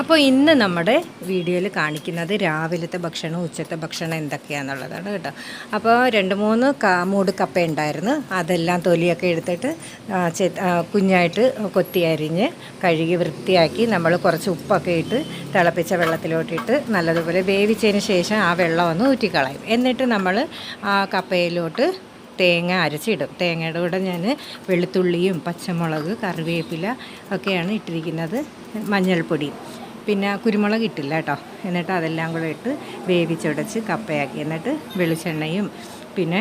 അപ്പോൾ ഇന്ന് നമ്മുടെ വീഡിയോയിൽ കാണിക്കുന്നത് രാവിലത്തെ ഭക്ഷണം ഉച്ചത്തെ ഭക്ഷണം എന്തൊക്കെയാണെന്നുള്ളതാണ് കേട്ടോ. അപ്പോൾ രണ്ട് മൂന്ന് മൂട് കപ്പ ഉണ്ടായിരുന്നു. അതെല്ലാം തൊലിയൊക്കെ എടുത്തിട്ട് കുഞ്ഞായിട്ട് കൊത്തി അരിഞ്ഞ് കഴുകി വൃത്തിയാക്കി നമ്മൾ കുറച്ച് ഉപ്പൊക്കെ ഇട്ട് തിളപ്പിച്ച വെള്ളത്തിലോട്ടിട്ട് നല്ലതുപോലെ വേവിച്ചതിന് ശേഷം ആ വെള്ളം ഒന്ന് ഊറ്റിക്കളയും. എന്നിട്ട് നമ്മൾ ആ കപ്പയിലോട്ട് തേങ്ങ അരച്ചിടും. തേങ്ങയുടെ കൂടെ ഞാൻ വെളുത്തുള്ളിയും പച്ചമുളക് കറിവേപ്പില ഒക്കെയാണ് ഇട്ടിരിക്കുന്നത് മഞ്ഞൾപ്പൊടിയും പിന്നെ കുരുമുളക് ഇട്ടില്ല കേട്ടോ. എന്നിട്ട് അതെല്ലാം കൂടെ ഇട്ട് വേവിച്ചുടച്ച് കപ്പയാക്കി. എന്നിട്ട് വെളിച്ചെണ്ണയും പിന്നെ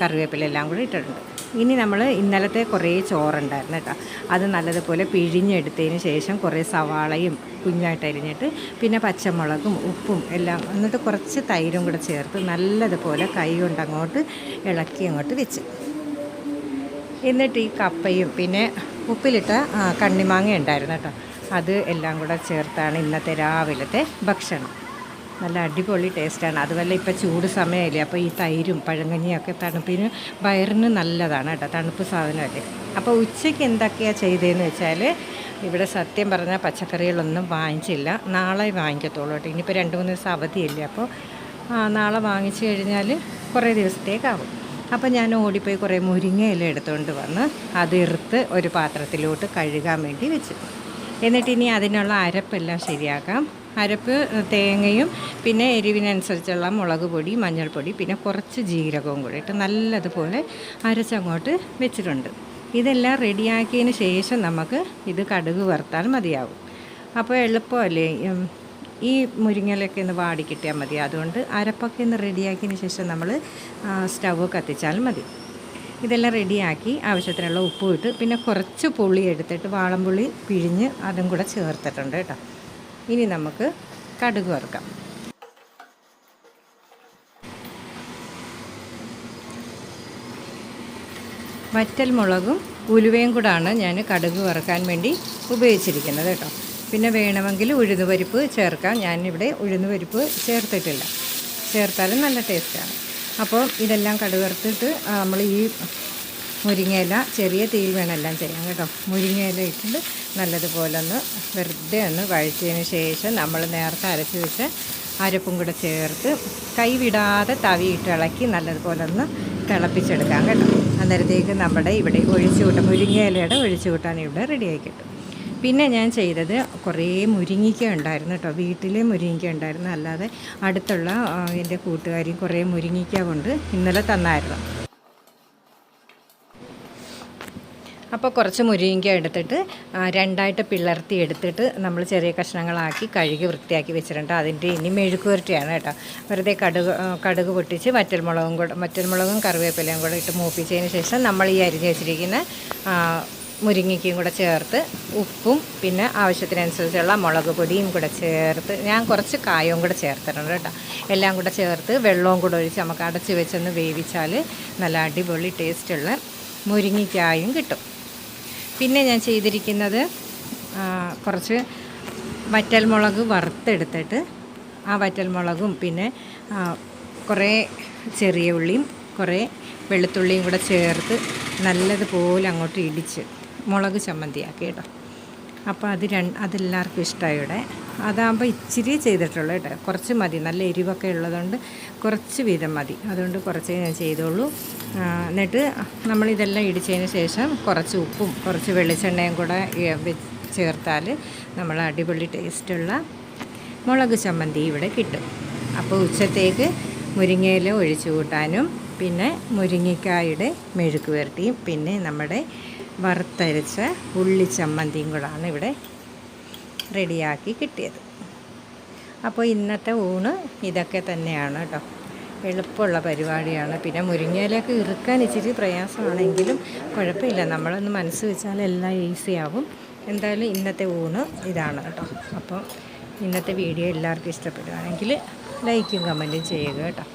കറിവേപ്പില എല്ലാം കൂടെ ഇട്ടിട്ടുണ്ട്. ഇനി നമ്മൾ ഇന്നലത്തെ കുറേ ചോറുണ്ടായിരുന്നു കേട്ടോ. അത് നല്ലതുപോലെ പിഴിഞ്ഞെടുത്തതിന് ശേഷം കുറേ സവാളയും കുഞ്ഞായിട്ട് അരിഞ്ഞിട്ട് പിന്നെ പച്ചമുളകും ഉപ്പും എല്ലാം എന്നിട്ട് കുറച്ച് തൈരും കൂടെ ചേർത്ത് നല്ലതുപോലെ കൈ കൊണ്ട് അങ്ങോട്ട് ഇളക്കി അങ്ങോട്ട് വെച്ച്. എന്നിട്ട് ഈ കപ്പയും പിന്നെ ഉപ്പിലിട്ട കണ്ണിമാങ്ങ ഉണ്ടായിരുന്നു കേട്ടോ. അത് എല്ലാം കൂടെ ചേർത്താണ് ഇന്നത്തെ രാവിലത്തെ ഭക്ഷണം. നല്ല അടിപൊളി ടേസ്റ്റാണ്. അതുപോലെ ഇപ്പോൾ ചൂട് സമയമല്ലേ അപ്പോൾ ഈ തൈരും പഴങ്കഞ്ഞിയൊക്കെ തണുപ്പിന് വയറിന് നല്ലതാണ് കേട്ടോ തണുപ്പ് സാധനമല്ലേ. അപ്പോൾ ഉച്ചയ്ക്ക് എന്തൊക്കെയാണ് ചെയ്തതെന്ന് വെച്ചാൽ ഇവിടെ സത്യം പറഞ്ഞാൽ പച്ചക്കറികളൊന്നും വാങ്ങിച്ചില്ല. നാളെ വാങ്ങിക്കത്തുള്ളൂ കേട്ടോ. ഇനിയിപ്പോൾ രണ്ട് മൂന്ന് ദിവസം അവധിയല്ലേ അപ്പോൾ നാളെ വാങ്ങിച്ചു കഴിഞ്ഞാൽ കുറേ ദിവസത്തേക്കാവും. അപ്പോൾ ഞാൻ ഓടിപ്പോയി കുറേ മുരിങ്ങയില എടുത്തുകൊണ്ട് വന്ന് അതിർത്ത് ഒരു പാത്രത്തിലോട്ട് കഴുകാൻ വേണ്ടി വെച്ചു. എന്നിട്ട് ഇനി അതിനുള്ള അരപ്പെല്ലാം ശരിയാക്കാം. അരപ്പ് തേങ്ങയും പിന്നെ എരിവിനനുസരിച്ചുള്ള മുളക് പൊടി മഞ്ഞൾപ്പൊടി പിന്നെ കുറച്ച് ജീരകവും കൂടി ഇട്ട് നല്ലതുപോലെ അരച്ചങ്ങോട്ട് വെച്ചിട്ടുണ്ട്. ഇതെല്ലാം റെഡിയാക്കിയതിന് ശേഷം നമുക്ക് ഇത് കടുക് വറുത്താൽ മതിയാവും. അപ്പോൾ എളുപ്പമല്ലേ? ഈ മുരിങ്ങലൊക്കെ ഒന്ന് വാടി കിട്ടിയാൽ മതി. അതുകൊണ്ട് അരപ്പൊക്കെ ഒന്ന് റെഡിയാക്കിയതിന് ശേഷം നമ്മൾ സ്റ്റവ് കത്തിച്ചാൽ മതി. ഇതെല്ലാം റെഡിയാക്കി ആവശ്യത്തിനുള്ള ഉപ്പ് ഇട്ട് പിന്നെ കുറച്ച് പുളി എടുത്തിട്ട് വാളംപുളി പിഴിഞ്ഞ് അതും കൂടെ ചേർത്തിട്ടുണ്ട് കേട്ടോ. ഇനി നമുക്ക് കടുക് വറുക്കാം. വറ്റൽ മുളകും ഉലുവയും കൂടാണ് ഞാൻ കടുക് വറുക്കാൻ വേണ്ടി ഉപയോഗിച്ചിരിക്കുന്നത് കേട്ടോ. പിന്നെ വേണമെങ്കിൽ ഉഴുന്നുപരിപ്പ് ചേർക്കാം. ഞാനിവിടെ ഉഴുന്നുപരിപ്പ് ചേർത്തിട്ടില്ല. ചേർത്താലും നല്ല ടേസ്റ്റാണ്. അപ്പോൾ ഇതെല്ലാം കടുകർത്തിട്ട് നമ്മൾ ഈ മുരിങ്ങയില ചെറിയ തീയിൽ വേണം എല്ലാം ചെയ്യാൻ കേട്ടോ. മുരിങ്ങയില ഇട്ടിട്ട് നല്ലതുപോലെ ഒന്ന് വെറുതെ ഒന്ന് വഴിച്ചതിന് ശേഷം നമ്മൾ നേരത്തെ അരച്ച് വെച്ച അരപ്പും കൂടെ ചേർത്ത് കൈവിടാതെ തവിയിട്ട് ഇളക്കി നല്ലതുപോലെ ഒന്ന് തിളപ്പിച്ചെടുക്കാം കേട്ടോ. അന്നേരത്തേക്ക് നമ്മുടെ ഇവിടെ ഒഴിച്ചു കൂട്ടാൻ മുരിങ്ങയിലയുടെ ഒഴിച്ചു കൂട്ടാൻ ഇവിടെ റെഡിയായി കിട്ടും. പിന്നെ ഞാൻ ചെയ്തത് കുറേ മുരിങ്ങിക്ക ഉണ്ടായിരുന്നു കേട്ടോ. വീട്ടിലെ മുരിങ്ങിക്ക ഉണ്ടായിരുന്നു. അല്ലാതെ അടുത്തുള്ള എന്റെ കൂട്ടുകാരി കുറേ മുരിങ്ങിക്ക കൊണ്ട് ഇന്നലെ തന്നായിരുന്നു. അപ്പോൾ കുറച്ച് മുരിങ്ങിക്ക എടുത്തിട്ട് രണ്ടായിട്ട് പിളർത്തി എടുത്തിട്ട് നമ്മൾ ചെറിയ കഷ്ണങ്ങളാക്കി കഴുകി വൃത്തിയാക്കി വെച്ചിട്ടുണ്ട്. അതിന്റെ ഇനി മെഴുക്കുവരട്ടിയാണ് കേട്ടോ. വെറുതെ കടുക് കടുക് പൊട്ടിച്ച് വറ്റൽമുളകും കൂടെ വറ്റൽമുളകും കറിവേപ്പിലയും കൂടെ ഇട്ട് മൂപ്പിച്ചതിന് ശേഷം നമ്മൾ ഈ അരിഞ്ഞ് വെച്ചിരിക്കുന്ന മുരിങ്ങയ്ക്കും കൂടെ ചേർത്ത് ഉപ്പും പിന്നെ ആവശ്യത്തിനനുസരിച്ചുള്ള മുളക് പൊടിയും കൂടെ ചേർത്ത് ഞാൻ കുറച്ച് കായവും കൂടെ ചേർത്തിട്ടുണ്ട് കേട്ടോ. എല്ലാം കൂടെ ചേർത്ത് വെള്ളവും കൂടെ ഒഴിച്ച് നമുക്ക് അടച്ച് വെച്ചൊന്ന് വേവിച്ചാൽ നല്ല അടിപൊളി ടേസ്റ്റുള്ള മുരിങ്ങയ്ക്കായും കിട്ടും. പിന്നെ ഞാൻ ചെയ്തിരിക്കുന്നത് കുറച്ച് കുറച്ച് വറ്റൽമുളക് വറുത്തെടുത്തിട്ട് ആ വറ്റൽമുളകും പിന്നെ ആ, കുറേ ചെറിയ ഉള്ളിയും കുറേ വെളുത്തുള്ളിയും കൂടെ ചേർത്ത് നല്ലതുപോലെ അങ്ങോട്ട് ഇടിച്ച് മുളക് ചമ്മന്തിയാക്കി കേട്ടോ. അപ്പോൾ അത് രണ്ട് അതെല്ലാവർക്കും ഇഷ്ടമായി ഇവിടെ. അതാകുമ്പോൾ ഇച്ചിരി ചെയ്തിട്ടുള്ളൂ കേട്ടോ. കുറച്ച് മതി. നല്ല എരിവൊക്കെ ഉള്ളതുകൊണ്ട് കുറച്ച് വീതം മതി. അതുകൊണ്ട് കുറച്ചേ ഞാൻ ചെയ്തോളൂ. എന്നിട്ട് നമ്മളിതെല്ലാം ഇടിച്ചതിന് ശേഷം കുറച്ച് ഉപ്പും കുറച്ച് വെളിച്ചെണ്ണയും കൂടെ ചേർത്താൽ നമ്മൾ അടിപൊളി ടേസ്റ്റുള്ള മുളക് ചമ്മന്തി ഇവിടെ കിട്ടും. അപ്പോൾ ഉച്ചത്തേക്ക് മുരിങ്ങയില ഒഴിച്ചു കൂട്ടാനും പിന്നെ മുരിങ്ങക്കായുടെ മെഴുക്ക് പുരട്ടിയും പിന്നെ നമ്മുടെ വറുത്തരച്ച ഉള്ളി ചമ്മന്തിയും കൂടാണ് ഇവിടെ റെഡിയാക്കി കിട്ടിയത്. അപ്പോൾ ഇന്നത്തെ ഊണ് ഇതൊക്കെ തന്നെയാണ് കേട്ടോ. എളുപ്പമുള്ള പരിപാടിയാണ്. പിന്നെ മുരിങ്ങയിലൊക്കെ ഇറുക്കാൻ ഇച്ചിരി പ്രയാസമാണെങ്കിലും കുഴപ്പമില്ല. നമ്മളൊന്ന് മനസ്സ് വെച്ചാൽ എല്ലാം ഈസിയാവും എന്തായാലും ഇന്നത്തെ ഊണ് ഇതാണ് കേട്ടോ. അപ്പോൾ ഇന്നത്തെ വീഡിയോ എല്ലാവർക്കും ഇഷ്ടപ്പെടുകയാണെങ്കിൽ ലൈക്കും കമന്റും ചെയ്യുക കേട്ടോ.